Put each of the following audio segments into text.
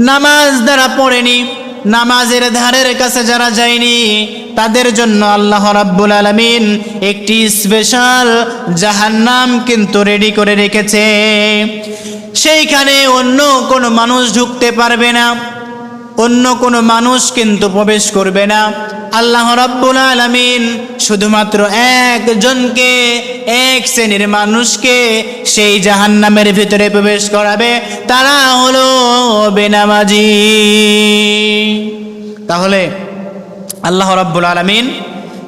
নামাজ দ্বারা পড়েনি, নামাজের ধারের কাছে যারা যায়নি, তাদের জন্য আল্লাহ রাব্বুল আলামিন একটি স্পেশাল জাহান্নাম কিন্তু রেডি করে রেখেছে। সেইখানে অন্য কোনো মানুষ ঢুকতে পারবে না। অন্য কোনো মানুষ কিন্তু প্রবেশ করবে না। আল্লাহ রাব্বুল আলামিন শুধুমাত্র একজনকে, এক শ্রেণির মানুষকে সেই জাহান্নামের ভিতরে প্রবেশ করাবে। তারা হলো বেনামাজি। তাহলে আল্লাহ রাব্বুল আলামিন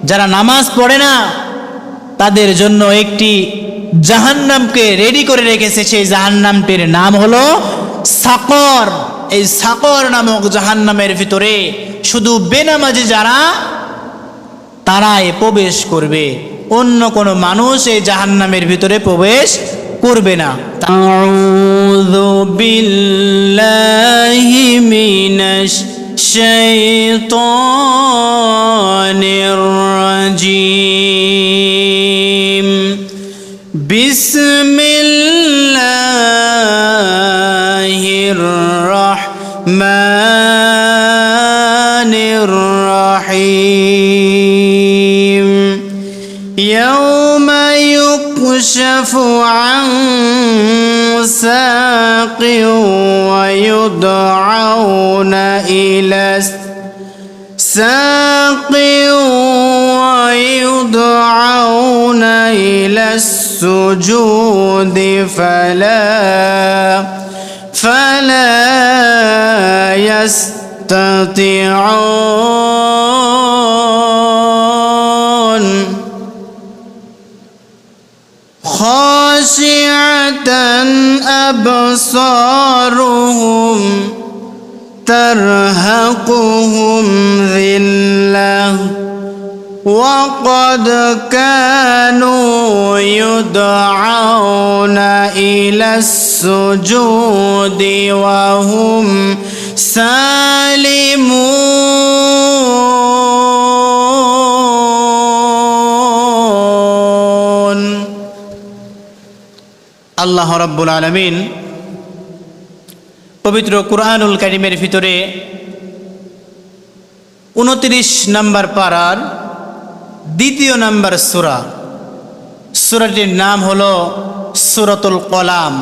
যারা নামাজ পড়ে না, তাদের জন্য একটি জাহান্নামকে রেডি করে রেখেছে। সেই জাহান্নামটির নাম হলো সাকর। এই সাকর নামক জাহান্নামের ভিতরে শুধু বেনামাজি যারা, তারাই প্রবেশ করবে। অন্য কোনো মানুষ এই জাহান্নামের ভিতরে প্রবেশ করবে না। আউযু ساق ويدعون إلى ساق ويدعون إلى السجود فلا فلا يستطيعون. خاشعة أبصارهم ترهقهم ذلة وقد كانوا يدعون إلى السجود وهم سالمون. আল্লাহ রব্বুল আলমিন পবিত্র কুরআনুল কারিমের ভিতরে উনত্রিশ নম্বর পাড়ার দ্বিতীয় নম্বর সুরা। সুরাটির নাম হল সুরতুল কলাম।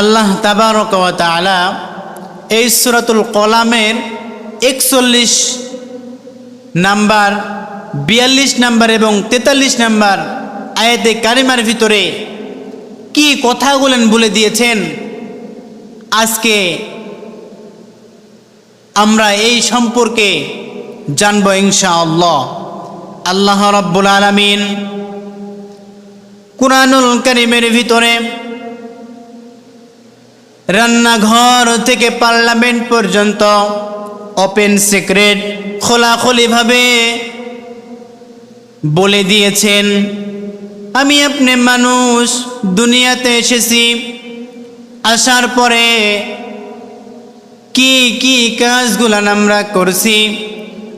আল্লাহ তাবারক এই সুরাতুল কলামের একচল্লিশ নাম্বার, বিয়াল্লিশ নাম্বার এবং তেতাল্লিশ নাম্বার আয়াতে কারিমার ভিতরে কি কথাগুলেন বলে দিয়েছেন? আজকে আমরা এই সম্পর্কে জানব ইনশাআল্লাহ। আল্লাহ রব্বুল আলমিন কুরআনুল কারিমের ভিতরে রান্নাঘর থেকে পার্লামেন্ট পর্যন্ত ওপেন সিক্রেট খোলাখুলিভাবে বলে দিয়েছেন। আমি আপনি মানুষ, দুনিয়াতে এসেছি। আসার পরে কি কি কাজগুলান আমরা করছি?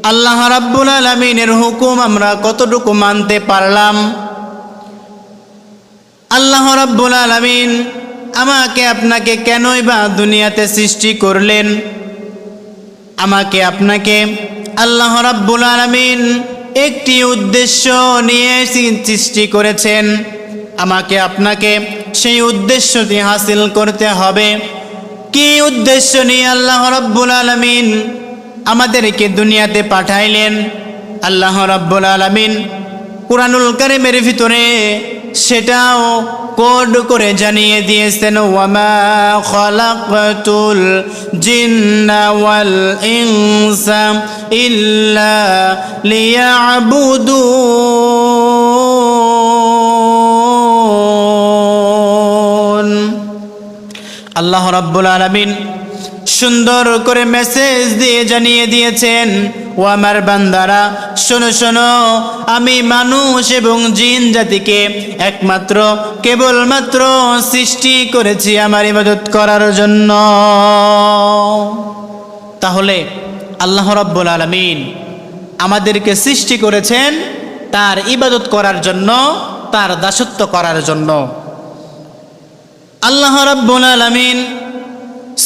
আল্লাহ রাব্বুল আলমিনের হুকুম আমরা কতটুকু মানতে পারলাম? আল্লাহ রাব্বুল আলমিন আমাকে আপনাকে কেনই বা দুনিয়াতে সৃষ্টি করলেন? আমাকে আপনাকে আল্লাহ রাব্বুল আলমিন একটি উদ্দেশ্য নিয়ে সৃষ্টি করেছেন। আমাকে আপনাকে সেই উদ্দেশ্যটি হাসিল করতে হবে। কি উদ্দেশ্য নিয়ে আল্লাহ রব্বুল আলমিন আমাদেরকে দুনিয়াতে পাঠাইলেন? আল্লাহ রব্বুল আলমিন কোরআনুল কারিমের ভিতরে সেটাও কোড করে জানিয়ে দিয়েছেন, ওয়ামা খলাকতুল জিন্না ওয়াল ইল্লা লিয়াবুদুন আল্লাহ রাব্বুল আলামিন সুন্দর করে মেসেজ দিয়ে জানিয়ে দিয়েছেন ও আমার বান্দারা, শোনো শোনো, আমি মানুষ এবং জিন জাতিকে একমাত্র, কেবলমাত্র সৃষ্টি করেছি আমার ইবাদত করার জন্য। তাহলে আল্লাহ রাব্বুল আলামিন আমাদেরকে সৃষ্টি করেছেন তার ইবাদত করার জন্য, তার দাসত্ব করার জন্য। আল্লাহ রাব্বুল আলামিন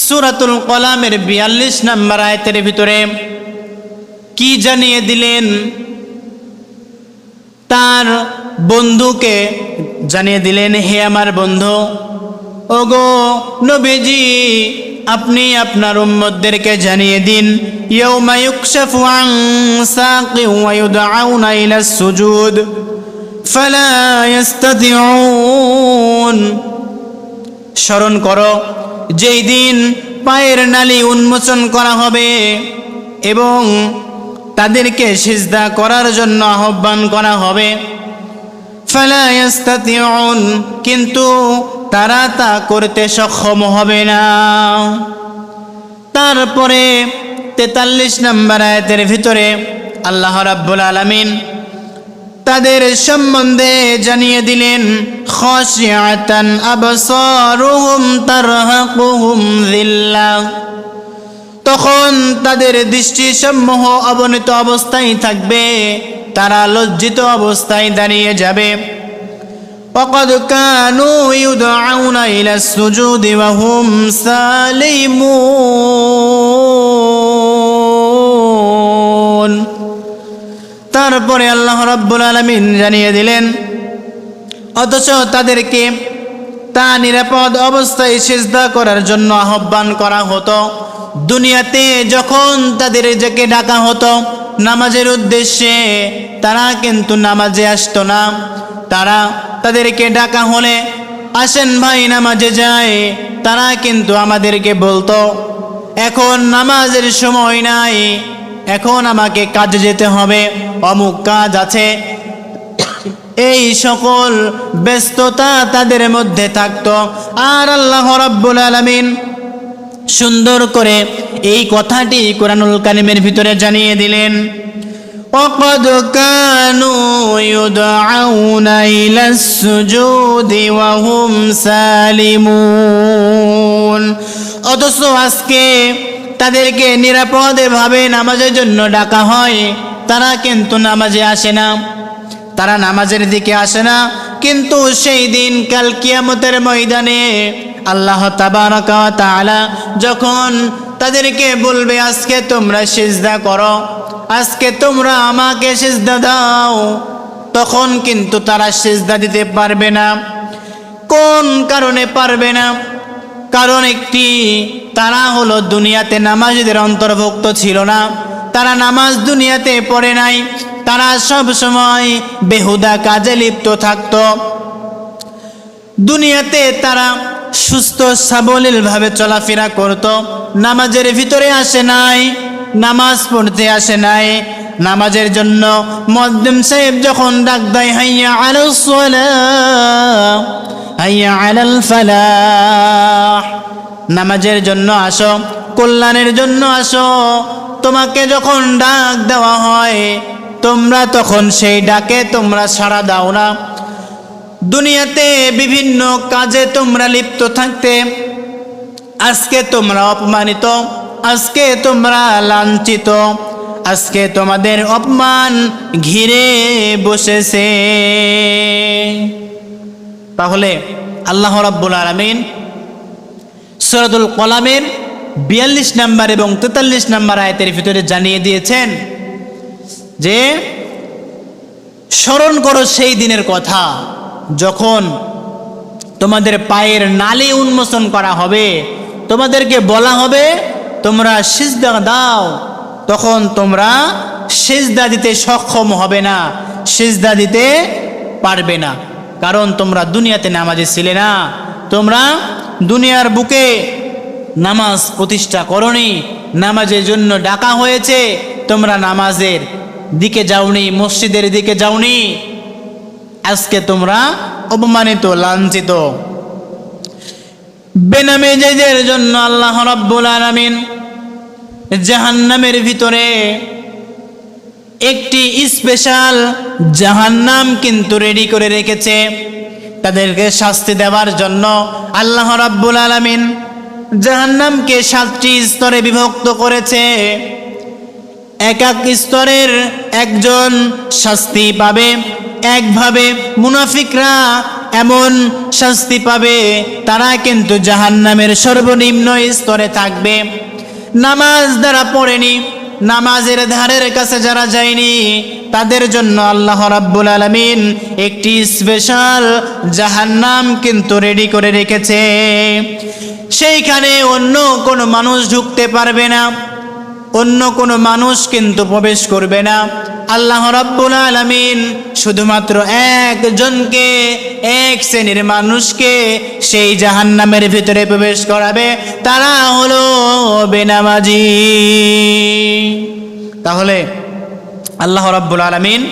সুরাতুল কলামের বিয়াল্লিশ নাম্বার আয়তের ভিতরে কি জানিয়ে দিলেন? তার বন্ধুকে জানিয়ে দিলেন, হে আমার বন্ধু, ওগো নবীজি, আপনি আপনার উম্মতদেরকে জানিয়ে দিন সুজুদ স্মরণ করো, যেই দিন পায়ের নালি উন্মোচন করা হবে এবং তাদেরকে সিজদা করার জন্য আহ্বান করা হবে। কিন্তু তারা তা করতে সক্ষম হবে না। তারপরে তেতাল্লিশ নম্বর আয়াতের ভিতরে আল্লাহ রাব্বুল আলামিন তাদের সম্বন্ধে জানিয়ে দিলেন খসিয়াতান আবসারুহুম তারহাকুহুম যিল্লাহ তখন তাদের দৃষ্টি সমূহ অবনীত অবস্থায় থাকবে তারা লজ্জিত অবস্থায় দাঁড়িয়ে যাবে وقد كانوا يدعون إلى السجود وهم سالمون তারপরে আল্লাহ রাব্বুল আলামিন জানিয়ে দিলেন অথচ তাদেরকে তা নিরাপদ অবস্থায় সেজদা করার জন্য আহ্বান করা হতো দুনিয়াতে যখন তাদের যাকে ডাকা হতো নামাজের উদ্দেশ্যে, তারা কিন্তু নামাজে আসতো না। তারা তাদেরকে ডাকা হলে, আসেন ভাই, নামাজে যায় তারা কিন্তু আমাদেরকে বলতো, এখন নামাজের সময় নাই, এখন আমাকে কাজে যেতে হবে, অমুক কাজ আছে। এই সকল ব্যস্ততা তাদের মধ্যে থাকতো। আর আল্লাহ রাব্বুল আলামিন সুন্দর করে এই কথাটি কোরআনুল কারিমের ভিতরে জানিয়ে দিলেন وقد كانوا يدعون إلى السجود وهم سالمون অথচ আজকে তাদেরকে নিরাপদে ভাবে নামাজের জন্য ডাকা হয় তারা কিন্তু নামাজে আসে না তারা নামাজের দিকে আসে না কিন্তু সেই দিন কাল কিয়ামতের ময়দানে আল্লাহ তাআলা যখন তাদেরকে বলবে, আজকে তোমরা সিজদা করো, আজকে তোমরা আমাকে সিজদা দাও, তখন কিন্তু তারা সিজদা দিতে পারবে না। কোন কারণে পারবে না? কারণ একটি, তারা হলো দুনিয়াতে নামাজদের অন্তর্ভুক্ত ছিল না। তারা নামাজ দুনিয়াতে পড়ে নাই। তারা সব সময় বেহুদা কাজে লিপ্ত থাকত। দুনিয়াতে তারা সুস্থ, সাবলীলভাবে চলাফেরা করত। নামাজের ভিতরে আসে নাই, নামাজ পড়তে আসে নাই। নামাজের জন্য মদ্দিম সাহেব যখন ডাক দেয়, হাইয়া আলাল সালাহ হাইয়া আলাল ফালাহ। নামাজের জন্য আসো, কল্যাণের জন্য আসো। তোমাকে যখন ডাক দেওয়া হয়, তোমরা তখন সেই ডাকে তোমরা সাড়া দাও না। দুনিয়াতে বিভিন্ন কাজে তোমরা লিপ্ত থাকতে। আজকে তোমরা অপমানিত, আজকে তোমরা লাঞ্ছিত, আজকে তোমাদের অপমান ঘিরে বসেছে। তাহলে আল্লাহ রাব্বুল আলামিন সরাদুল কলামের বিয়াল্লিশ নাম্বার এবং তেতাল্লিশ নাম্বার আয়তের ভিতরে জানিয়ে দিয়েছেন যে, স্মরণ করো সেই দিনের কথা। যখন তোমাদের পায়ের নালি উন্মোচন করা হবে, তোমাদেরকে বলা হবে, তোমরা সিজদা দাও। তখন তোমরা সিজদা দিতে সক্ষম হবে না, সিজদা দিতে পারবে না। কারণ তোমরা দুনিয়াতে নামাজে ছিলে না, তোমরা দুনিয়ার বুকে নামাজ প্রতিষ্ঠা করনি, নামাজের জন্য ডাকা হয়েছে, তোমরা নামাজের দিকে যাওনি, মসজিদের দিকে যাওনি। আজকে তোমরা অপমানিত, লাঞ্ছিত। বেনামেজেদের জন্য আল্লাহ রাব্বুল আলামিন জাহান্নামের ভিতরে একটি স্পেশাল জাহান্নাম কিন্তু রেডি করে রেখেছে। তাদেরকে শাস্তি দেওয়ার জন্য আল্লাহ রাব্বুল আলামিন জাহান্নামকে সাতটি স্তরে বিভক্ত করেছে। এক এক স্তরের একজন শাস্তি পাবে। একভাবে মুনাফিকরা এমন শাস্তি পাবে, তারা কিন্তু জাহান্নামের সর্বনিম্ন স্তরে থাকবে। নামাজ দ্বারা পড়েনি, নামাজের ধারের কাছে যারা যায়নি, তাদের জন্য আল্লাহ রাব্বুল আলামিন একটি স্পেশাল জাহান্নাম কিন্তু রেডি করে রেখেছে। সেইখানে অন্য কোনো মানুষ ঢুকতে পারবে না। অন্য কোনো মানুষ কিন্তু প্রবেশ করবে না। আল্লাহ রাব্বুল আলামিন শুধুমাত্র একজনকে, এক শ্রেণির মানুষকে সেই জাহান্নামের ভিতরে প্রবেশ করাবে। তারা হলো বেনামাজি। তাহলে আল্লাহ রাব্বুল আলামিন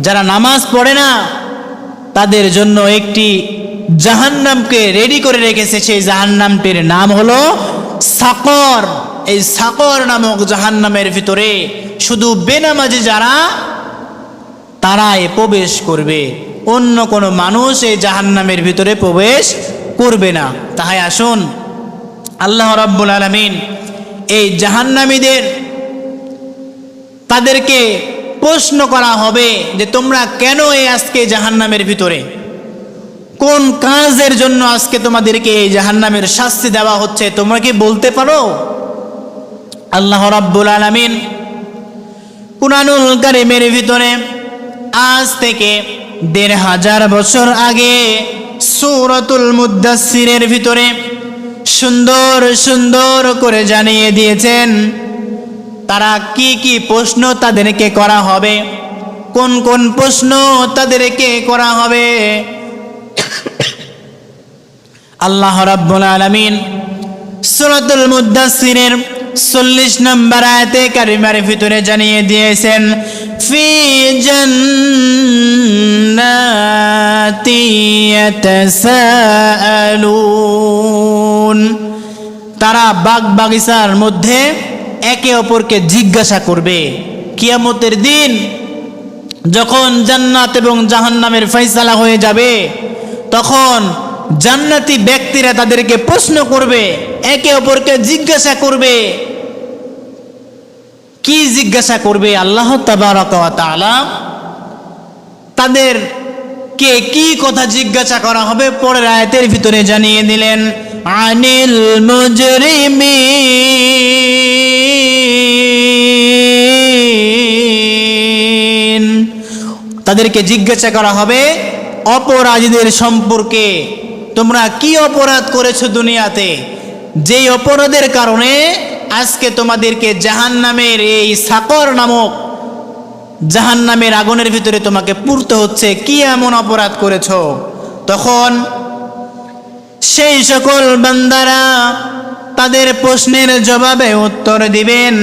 যারা নামাজ পড়ে না, তাদের জন্য একটি জাহান্নামকে রেডি করে রেখেছে। সেই জাহান্নামটির নাম হলো সাকর। এই সাকর নামক জাহান্নামের ভিতরে শুধু বেনামাজি যারা, তারাই প্রবেশ করবে। অন্য কোনো মানুষ এই জাহান্নামের ভিতরে প্রবেশ করবে না। তাহাই আসুন, আল্লাহ রাব্বুল আলামিন এই জাহান্নামীদের তাদেরকে প্রশ্ন করা হবে যে তোমরা কেন এই আজকে জাহান্নামের ভিতরে? কোন কাজের জন্য আজকে তোমাদেরকে এই জাহান্নামের শাস্তি দেওয়া হচ্ছে? তোমরা কি বলতে পারো? আল্লাহ রাব্বুল আলামিন কুরআনুল কারীমের ভিতরে আজ থেকে দেড় হাজার বছর আগে সূরাতুল মুদ্দাসসিরের ভিতরে সুন্দর সুন্দর করে জানিয়ে দিয়েছেন, তারা কি কি প্রশ্ন তাদেরকে করা হবে, কোন কোন প্রশ্ন তাদেরকে করা হবে। আল্লাহ রাব্বুল আলামিন সূরাতুল মুদ্দাসসিরের 40 নম্বর আয়াতে কারিমার ভিতরে জানিয়ে দিয়েছেন, ফি তারা বাগ বাগিচার মধ্যে একে অপরকে জিজ্ঞাসা করবে, কিয়ামতের দিন যখন জান্নাত এবং জাহান্নামের ফয়সালা হয়ে যাবে, তখন জান্নাতি ব্যক্তিরা তাদেরকে প্রশ্ন করবে, একে অপরকে জিজ্ঞাসা করবে। কি জিজ্ঞাসা করবে আল্লাহ তাআলা? তাদের কে কি কথা জিজ্ঞাসা করা হবে? পরের আয়াতের ভিতরে জানিয়ে দিলেন, আনিল মুজরিমিন। তাদেরকে জিজ্ঞাসা করা হবে অপরাধীদের সম্পর্কে। তোমরা কি অপরাধ করেছ দুনিয়াতে? যেই অপরাধের কারণে আজকে তোমাদেরকে জাহান্নামের এই সাকর নামক জাহান্নামের আগুনের ভিতরে তোমাকে পুরতে হচ্ছে, কি এমন অপরাধ করেছ? তখন সেই সকল বান্দারা তাদের প্রশ্নের জবাবে উত্তর দিবেন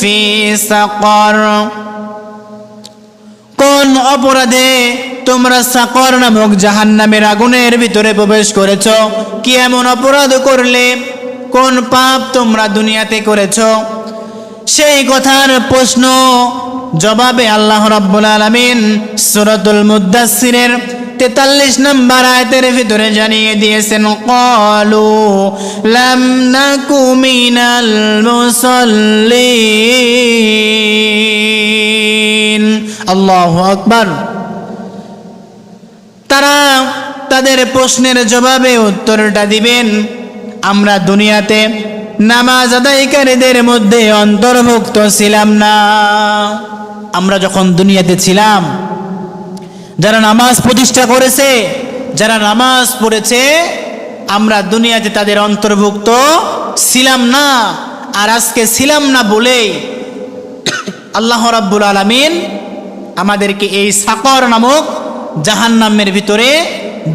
ফি কোন অপরাধে তোমরা সাকর নামক জাহান্নামের আগুনের ভিতরে প্রবেশ করেছ। কি এমন অপরাধ করলে? কোন পাপ তোমরা দুনিয়াতে করেছ? সেই কথার প্রশ্ন জবাবে আল্লাহ রাব্বুল আলামিন সূরাতুল মুদ্দাসসিরের 43 নম্বর আয়াতের ভিতরে জানিয়ে দিয়েছেন, ক্বালু লাম নাকু মিনাল মুসাল্লিন। আল্লাহু আকবার। তারা তাদের প্রশ্নের জবাবে উত্তরটা দিবেন, আমরা দুনিয়াতে নামাজ আদায়কারীদের মধ্যে অন্তর্ভুক্ত ছিলাম না। আমরা যখন দুনিয়াতে ছিলাম, যারা নামাজ প্রতিষ্ঠা করেছে, যারা নামাজ পড়েছে, আমরা দুনিয়াতে তাদের অন্তর্ভুক্ত ছিলাম না। আর আজকে ছিলাম না বলেই আল্লাহ রাব্বুল আলামিন আমাদেরকে এই সাকর নামক জাহান্নামের ভিতরে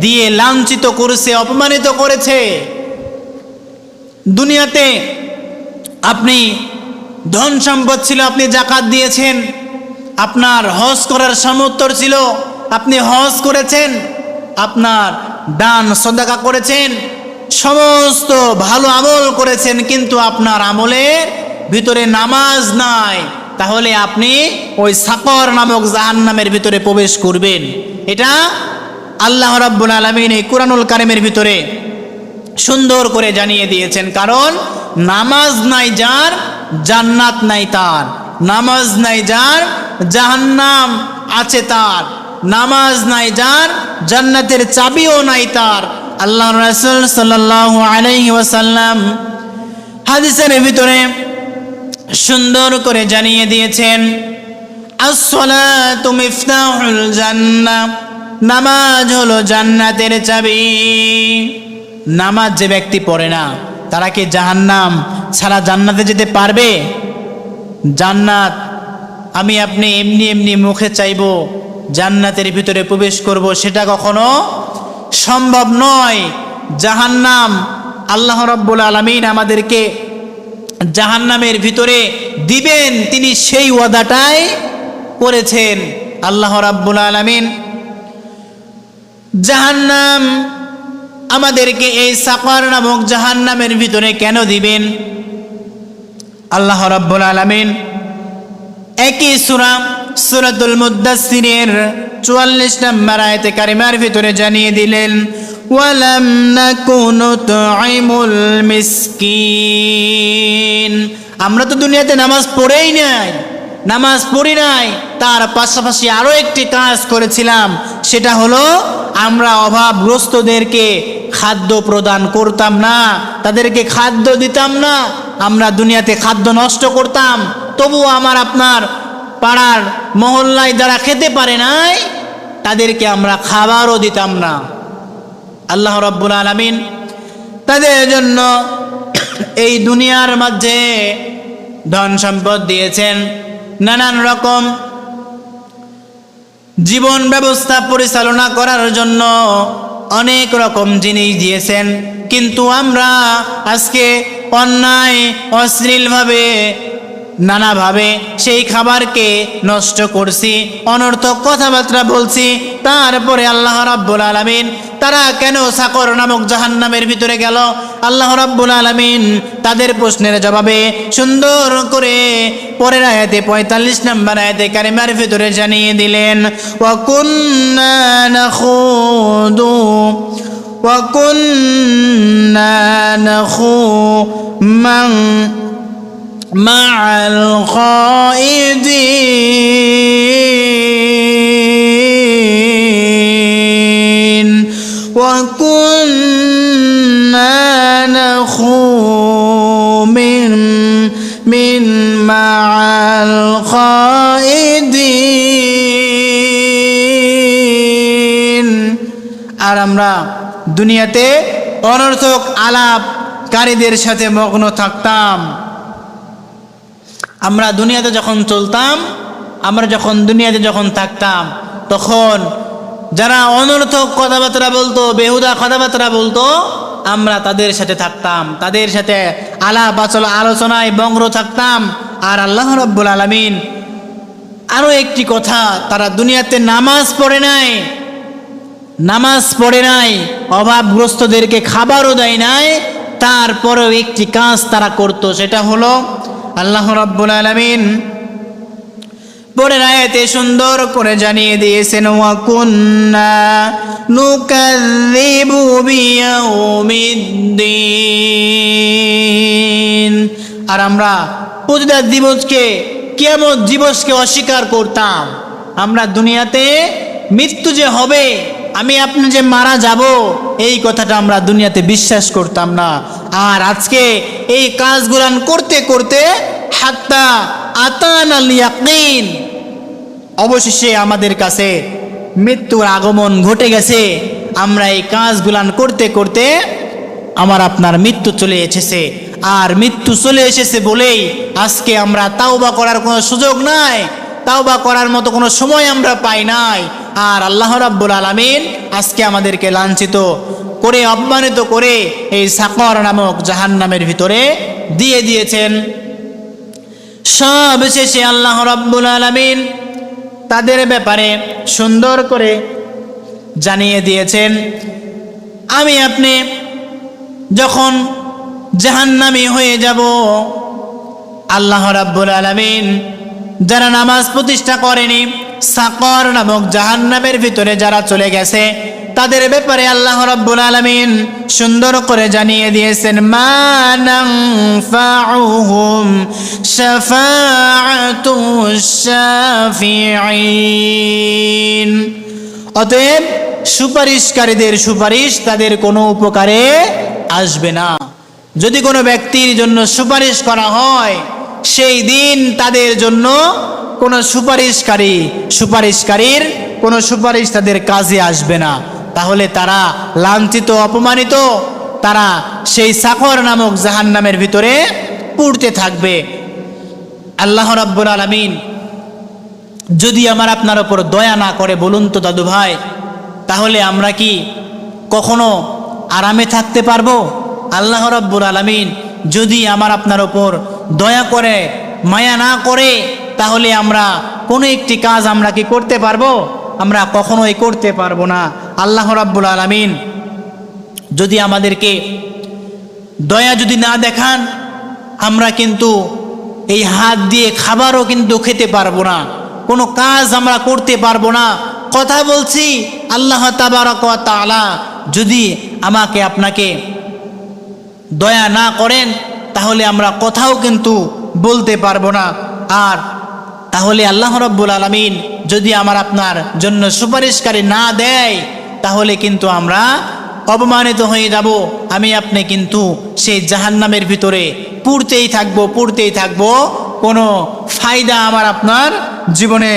দিয়ে লাঞ্ছিত করেছে, অপমানিত করেছে। দুনিয়াতে আপনি ধন সম্পদ ছিল, আপনি জাকাত দিয়েছেন। আপনার হজ করার সামর্থ্য ছিল, আপনি হজ করেছেন। আপনার দান, সদাকা করেছেন। সমস্ত ভালো আমল করেছেন, কিন্তু আপনার আমলের ভিতরে নামাজ নাই। তাহলে আপনি ওই সাকর নামক জাহান্নামের ভিতরে প্রবেশ করবেন। এটা আল্লাহ রাব্বুল আলমিন এই কুরআনুল কারিমের ভিতরে সুন্দর করে জানিয়ে দিয়েছেন, কারণ নামাজ নাই যার, জান্নাত নাই তার। নামাজ নাই যার, জাহান্নাম আছে তার। নামাজ নাই যার, জান্নাতের চাবিও নাই তার। আল্লাহ রাসূল সাল্লাল্লাহু আলাইহি ওয়াসাল্লাম হাদিসের ভিতরে সুন্দর করে জানিয়ে দিয়েছেন নামাজ হলো জান্নাতের চাবি। নামাজ যে ব্যক্তি পড়ে না, তারা কি জাহান্নাম ছাড়া জান্নাতে যেতে পারবে? জান্নাত আমি আপনি এমনি এমনি মুখে চাইব, জান্নাতের ভিতরে প্রবেশ করব, সেটা কখনো সম্ভব নয়। জাহান্নাম আল্লাহ রব্বুল আলমিন আমাদেরকে জাহান্নামের ভিতরে দিবেন, তিনি সেই ওয়াদাটাই করেছেন। আল্লাহ রাব্বুল আলমিন জাহান্নাম আমাদেরকে এই সাকার নামক জাহান্নামের ভিতরে কেন দিবেন? আল্লাহ রাব্বুল আলমিন একই সুরা, সুরাতুল মুদাসসিরের চুয়াল্লিশ নম্বর আয়তে কারিমার ভিতরে জানিয়ে দিলেন ওয়ালাম নাকুনু তুইমুল মিসকিন। আমরা তো দুনিয়াতে নামাজ পড়েই নাই, নামাজ পড়ি নাই, তার পাশাপাশি আরও একটি কাজ করেছিলাম, সেটা হলো আমরা অভাবগ্রস্তদেরকে খাদ্য প্রদান করতাম না, তাদেরকে খাদ্য দিতাম না, আমরা দুনিয়াতে খাদ্য নষ্ট করতাম তবুও আমার আপনার পাড়ার মহল্লায় যারা খেতে পারে নাই, তাদেরকে আমরা খাবারও দিতাম না। আল্লাহ রব্বুল আলমিন তাদের জন্য এই দুনিয়ার মধ্যে ধন সম্পদ দিয়েছেন নানান রকম জীবন ব্যবস্থা পরিচালনা করার জন্য অনেক রকম জিনিস দিয়েছেন। কিন্তু আমরা আজকে অন্যায়, অশ্লীলভাবে নানাভাবে সেই খাবারকে নষ্ট করছি অনর্থক কথাবার্তা বলছি তারপরে আল্লাহ রাব্বুল আলমিন তারা কেন সাকর নামক জাহান্নামের ভিতরে গেল আল্লাহ রাব্বুল আলমিন তাদের প্রশ্নের জবাবে সুন্দর করে পরের আয়াতে পঁয়তাল্লিশ নম্বর আয়াতে কারিমার ভিতরে জানিয়ে দিলেন ওয়াকুন্না নাখুদু وكنا نخوض مع الخائدين وكنا نخوض من من مع الخائدين আর আমরা দুনিয়াতে অনর্থক আলাপকারীদের সাথে মগ্ন থাকতাম আমরা দুনিয়াতে যখন চলতাম, আমরা যখন দুনিয়াতে যখন থাকতাম, তখন যারা অনর্থক কথাবার্তা বলতো, বেহুদা কথাবার্তা বলতো, আমরা তাদের সাথে থাকতাম, তাদের সাথে আলাপ আচল, আলোচনায় বঙ্গ থাকতাম। আর আল্লাহ রব্বুল আলমিন আরও একটি কথা, তারা দুনিয়াতে নামাজ পড়ে নাই, নামাজ পড়ে নাই, অভাবগ্রস্তদেরকে খাবারও দেয় নাই, তারপরেও একটি কাজ তারা করত, সেটা হলো আল্লাহ রাব্বুল আলামিন পরের আয়াতে সুন্দর করে জানিয়ে দিয়েছেন, ওয়া কুন্না নুকাযযিবু বিয়াউমিদ্দিন। আর আমরা প্রতিটা দিবসকে, কিয়ামত দিবসকে অস্বীকার করতাম। আমরা দুনিয়াতে মৃত্যু যে হবে আমি আপনি যে মারা যাব, এই কথাটা আমরা দুনিয়াতে বিশ্বাস করতাম না। আর আজকে এই কাজগুলান করতে করতে হাত্তা আতান অবশেষে আমাদের কাছে মৃত্যুর আগমন ঘটে গেছে। আমরা এই কাজগুলান করতে করতে আমার আপনার মৃত্যু চলে এসেছে। আর মৃত্যু চলে এসেছে বলেই আজকে আমরা তাওবা করার কোনো সুযোগ নাই। তাওবা করার মতো কোনো সময় আমরা পাই নাই। আর আল্লাহ রাব্বুল আলামিন আজকে আমাদেরকে লাঞ্ছিত করে, অপমানিত করে এই সাকর নামক জাহান্নামের ভিতরে দিয়ে দিয়েছেন। সব শেষে আল্লাহ রাব্বুল আলামিন তাদের ব্যাপারে সুন্দর করে জানিয়ে দিয়েছেন, আমি আপনি যখন জাহান্নামি হয়ে যাব, আল্লাহ রাব্বুল আলামিন যারা নামাজ প্রতিষ্ঠা করেনি, সাকর নামক জাহান্নামের ভিতরে যারা চলে গেছে, তাদের ব্যাপারে আল্লাহ রাব্বুল আলামিন সুন্দর করে জানিয়ে দিয়েছেন মানাং অতএব সুপারিশকারীদের সুপারিশ তাদের কোনো উপকারে আসবে না। যদি কোনো ব্যক্তির জন্য সুপারিশ করা হয় সেই দিন তাদের জন্য কোনো সুপারিশকারী, সুপারিশকারীর কোনো সুপারিশ তাদের কাজে আসবে না। তাহলে তারা লাঞ্ছিত, অপমানিত, তারা সেই সাখর নামক জাহান নামের ভিতরে পুড়তে থাকবে। আল্লাহ রাব্বুল আলামিন, যদি আমার আপনার ওপর দয়া না করে বলুন তো দাদু ভাই, তাহলে আমরা কি কখনো আরামে থাকতে পারব? আল্লাহ রাব্বুল আলামিন, যদি আমার আপনার ওপর দয়া করে, মায়া না করে, তাহলে আমরা কোনো একটি কাজ আমরা কি করতে পারব? আমরা কখনোই করতে পারব না। আল্লাহ রাব্বুল আলামিন যদি আমাদেরকে দয়া যদি না দেখান, আমরা কিন্তু এই হাত দিয়ে খাবারও কিন্তু খেতে পারব না। কোনো কাজ আমরা করতে পারব না। কথা বলছি আল্লাহ তাবারক ওয়া তাআলা, যদি আমাকে আপনাকে দয়া না করেন তাহলে আমরা কথাও কিন্তু বলতে পারব না। আর তাহলে আল্লাহ রব্বুল আলমিন যদি আমার আপনার জন্য সুপারিশকারী না দেয়, তাহলে কিন্তু আমরা অপমানিত হয়ে যাব। আমি আপনি কিন্তু সেই জাহান্নামের ভিতরে পুড়তেই থাকব পুড়তেই থাকব। কোনো ফায়দা আমার আপনার জীবনে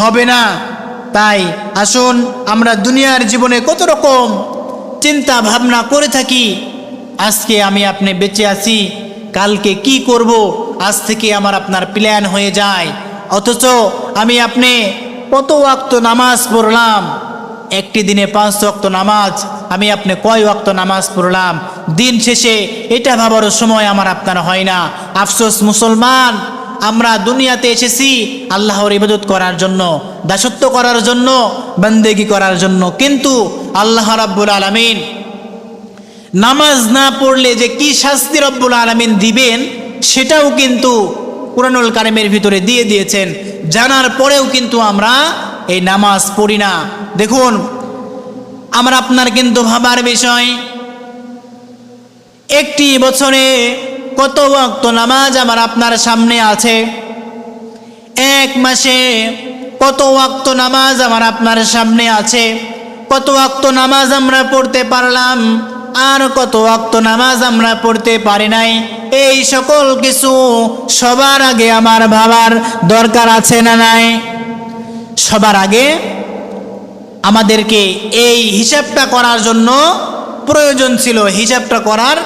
হবে না। তাই আসুন আমরা দুনিয়ার জীবনে কত রকম চিন্তা ভাবনা করে থাকি। আজকে আমি আপনি বেঁচে আছি। কালকে কি করব? আজ থেকে আমার আপনার প্ল্যান হয়ে যায়। অথচ আমি আপনি কত ওয়াক্ত নামাজ পড়লাম? একটি দিনে পাঁচ ওয়াক্ত নামাজ। আমি আপনি কয় ওয়াক্ত নামাজ পড়লাম? দিন শেষে এটা ভাবারও সময় আমার আপনার হয় না। আফসোস মুসলমান, আমরা দুনিয়াতে এসেছি আল্লাহর ইবাদত করার জন্য, দাসত্ব করার জন্য, বন্দেগি করার জন্য। কিন্তু আল্লাহ রাব্বুল আলামিন নামাজ না পড়লে যে কি শাস্তি রব্বুল আলমিন দিবেন, সেটাও কিন্তু কোরআনুল কারিমের ভিতরে দিয়ে দিয়েছেন। জানার পরেও কিন্তু আমরা এই নামাজ পড়ি না। দেখুন, আমার আপনার কিন্তু ভাবার বিষয়, একটি বছরে কত ওয়াক্ত নামাজ আমার আপনার সামনে আছে? এক মাসে কত ওয়াক্ত নামাজ আমার আপনার সামনে আছে? কত ওয়াক্ত নামাজ আমরা পড়তে পারলাম? আর কত অক্ত নামাজ আমরা পড়তে পারি নাই। এই সকল কিছু সবার আগে আমার ভাবার দরকার আছে না নাই? সবার আগে আমাদেরকে এই হিসাবটা করার জন্য প্রয়োজন ছিল, হিসাবটা করার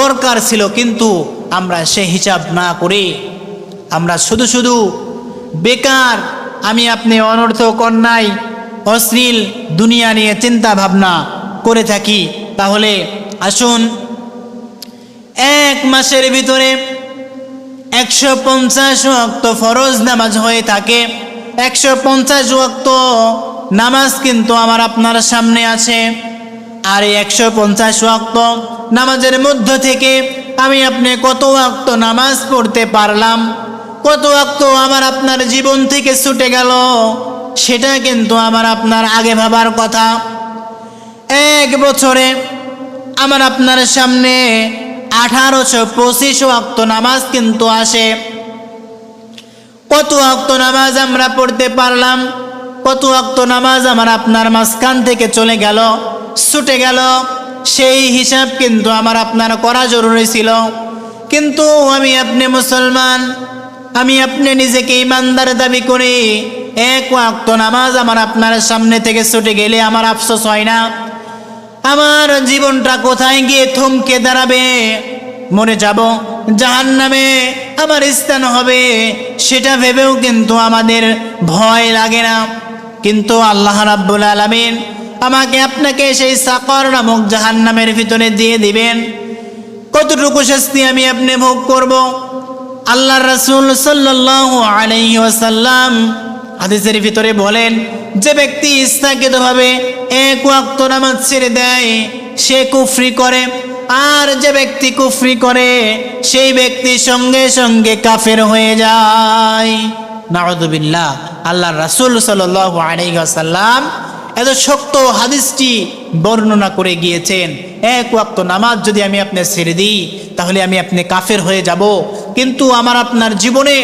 দরকার ছিল, কিন্তু আমরা সে হিসাব না করে। আমরা শুধু শুধু বেকার, আমি আপনি অনর্থ অন্যায়, অশ্লীল দুনিয়া নিয়ে চিন্তা ভাবনা করে থাকি। তাহলে আসুন, এক মাসের ভিতরে একশো পঞ্চাশ ওয়াক্ত ফরজ নামাজ হয়ে থাকে। একশো পঞ্চাশ ওয়াক্ত নামাজ কিন্তু আমার আপনার সামনে আছে। আর এই একশো পঞ্চাশ ওয়াক্ত নামাজের মধ্য থেকে আমি আপনি কত ওয়াক্ত নামাজ পড়তে পারলাম? কত ওয়াক্ত আমার আপনার জীবন থেকে ছুটে গেল? সেটা কিন্তু আমার আপনার আগে ভাবার কথা। এক বছরে আমার আপনার সামনে আঠারোশো পঁচিশ ওয়াক্ত নামাজ কিন্তু আসে। কত ওয়াক্ত নামাজ আমরা পড়তে পারলাম, কত ওয়াক্ত নামাজ আমার আপনার মাঝখান থেকে চলে গেল, ছুটে গেল। সেই হিসাব কিন্তু আমার আপনার করা জরুরি ছিল। কিন্তু আমি আপনি মুসলমান, আমি আপনি নিজেকে ইমানদার দাবি করি এক ওয়াক্ত নামাজ আমার আপনার সামনে থেকে ছুটে গেলে আমার আফসোস হয় না। আমার জীবনটা কোথায় গিয়ে থমকে দাঁড়াবে? মরে যাব জাহান নামে আমার স্থান হবে, সেটা ভেবেও কিন্তু আমাদের ভয় লাগে না। কিন্তু আল্লাহ রাব্বুল আলামিন আমাকে আপনাকে সেই সাকর নামক জাহান নামের ভিতরে দিয়ে দিবেন। কতটুকু শাস্তি আমি আপনি ভোগ করব? আল্লাহ রাসূল সাল্লাল্লাহু আলাইহি ওয়াসাল্লাম হাদিসের ভিতরে বলেন, যে ব্যক্তি ইস্তাকিতভাবে এক ওয়াক্ত নামাজ ছেড়ে দেয়, সে কুফরি করে। আর যে ব্যক্তি কুফরি করে, সেই ব্যক্তি সঙ্গে সঙ্গে কাফের হয়ে যায়। নাউদুবিল্লাহ আল্লাহ রাসূল সাল্লাল্লাহু আলাইহি ওয়াসাল্লাম এত শক্ত হাদিসটি বর্ণনা করে গিয়েছেন, এক ওয়াক্ত নামাজ যদি আমি আপনি ছেড়ে দিই, তাহলে আমি আপনি কাফের হয়ে যাব। কিন্তু আমার আপনার জীবনে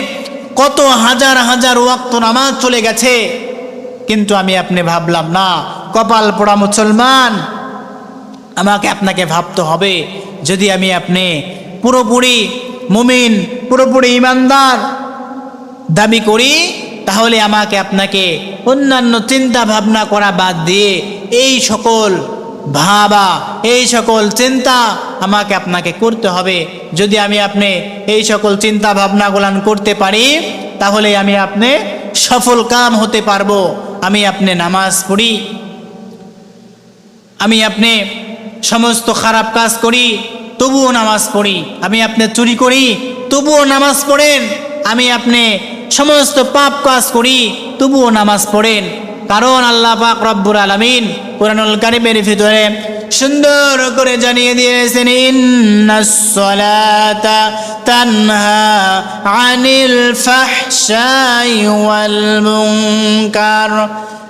কত হাজার হাজার ওয়াক্ত নামাজ চলে গেছে, কিন্তু আমি আপনি ভাবলাম না কপাল পোড়া মুসলমান, আমাকে আপনাকে ভাবতে হবে। যদি আমি আপনি পুরোপুরি মুমিন, পুরোপুরি ইমানদার দাবি করি, তাহলে আমাকে আপনাকে অন্যান্য চিন্তা ভাবনা করা বাদ দিয়ে এই সকল ভাবা, এই সকল চিন্তা আমাকে আপনাকে করতে হবে। যদি আমি আপনি এই সকল চিন্তা ভাবনাগুলান করতে পারি, তাহলে আমি আপনি সফল কাম হতে পারব। আমি আপনি নামাজ পড়ি আমি আপনি সমস্ত খারাপ কাজ করি, তবুও নামাজ পড়ি। আমি আপনি চুরি করি, তবুও নামাজ পড়েন। আমি আপনি সমস্ত পাপ কাজ করি, তবুও নামাজ পড়েন। কারণ আল্লাহ পাক রব্বুর আলামিন কোরআনুল কারিমের ভিতরে সুন্দর করে জানিয়ে দিয়েছেন আনিল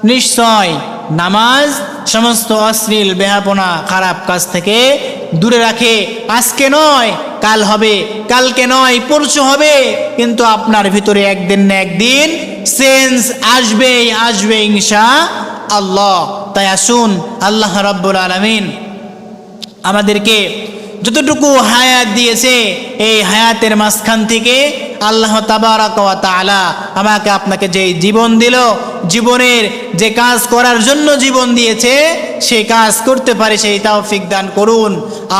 নিশ্চয় নামাজ সমস্ত অশ্লীল, বেহাপনা, খারাপ কাজ থেকে দূরে রাখে। আজকে নয়, কাল হবে। কালকে নয়, পরশু হবে। কিন্তু আপনার ভিতরে একদিন না একদিন সেন্স আসবেই, আসবে ইংসা আল্লাহ। তাই আসুন, আল্লাহ রব্বুল আলমিন আমাদেরকে যতটুকু হায়াত দিয়েছে, এই হায়াতের মাঝখান থেকে আল্লাহ তাআলা আমাকে আপনাকে যে জীবন দিল, জীবনের যে কাজ করার জন্য জীবন দিয়েছে, সেই কাজ করতে পারে, সেই তৌফিক দান করুন।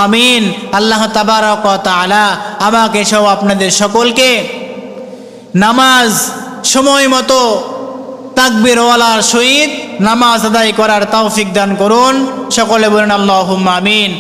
আমিন। আল্লাহ তাবারাক তাআলা আমাকে সব আপনাদের সকলকে নামাজ সময় মতো তাকবিরওয়ালার সহিত নামাজ আদায় করার তৌফিক দান করুন। সকলে বলেন আল্লাহ আমিন।